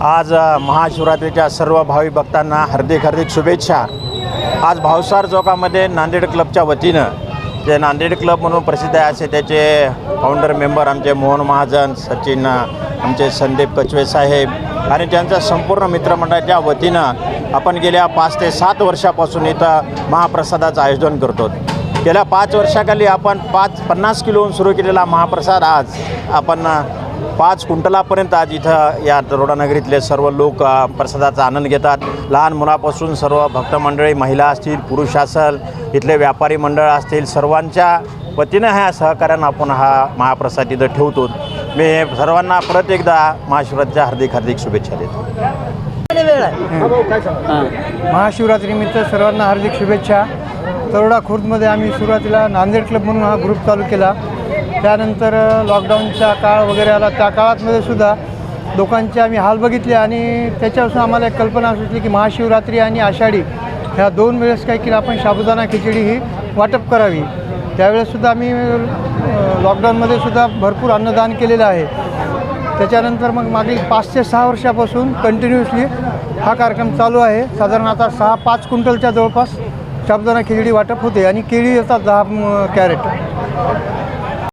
आज महाशिवरात्रीच्या सर्व भावी भक्तांना हार्दिक हार्दिक शुभेच्छा. आज भावसार चौकामध्ये नांदेड क्लबच्या वतीनं जे नांदेड क्लब म्हणून प्रसिद्ध आहे असे त्याचे फाउंडर मेंबर आमचे मोहन महाजन सचिन आमचे संदीप कचवे साहेब आणि त्यांचा संपूर्ण मित्रमंडळाच्या वतीनं आपण गेल्या पाच ते सात वर्षापासून इथं महाप्रसादाचं आयोजन करतो. गेल्या पाच वर्षाखाली आपण पाच पन्नास किलोहून सुरू केलेला महाप्रसाद आज आपण पाच कुंटलापर्यंत आज इथं या तरोडानगरीतले सर्व लोक प्रसादाचा आनंद घेतात. लहान मुलापासून सर्व भक्त मंडळी महिला असतील पुरुष असेल इथले व्यापारी मंडळ असतील सर्वांच्या वतीनं ह्या सहकार्यानं आपण हा महाप्रसाद इथं ठेवतो. मी सर्वांना परत एकदा महाशिवरात्रीच्या हार्दिक हार्दिक शुभेच्छा देतो. महाशिवरात्रीनिमित्त सर्वांना हार्दिक शुभेच्छा. तरोडा खुर्दमध्ये आम्ही सुरुवातीला नांदेड क्लब म्हणून हा ग्रुप चालू केला. त्यानंतर लॉकडाऊनचा काळ वगैरे आला. त्या काळातमध्ये सुद्धा लोकांचे आम्ही हाल बघितले आणि त्याच्यापासून आम्हाला एक कल्पना सुचली की महाशिवरात्री आणि आषाढी ह्या दोन वेळेस काय केलं आपण साबुदाणा खिचडी ही वाटप करावी. त्यावेळेससुद्धा आम्ही लॉकडाऊनमध्ये सुद्धा भरपूर अन्नदान केलेलं आहे. त्याच्यानंतर मग मागील पाच ते सहा वर्षापासून कंटिन्युअसली हा कार्यक्रम चालू आहे. साधारण आता सहा पाच क्विंटलच्या जवळपास साबुदाणा खिचडी वाटप होते आणि केळी येतात दहा कॅरेट.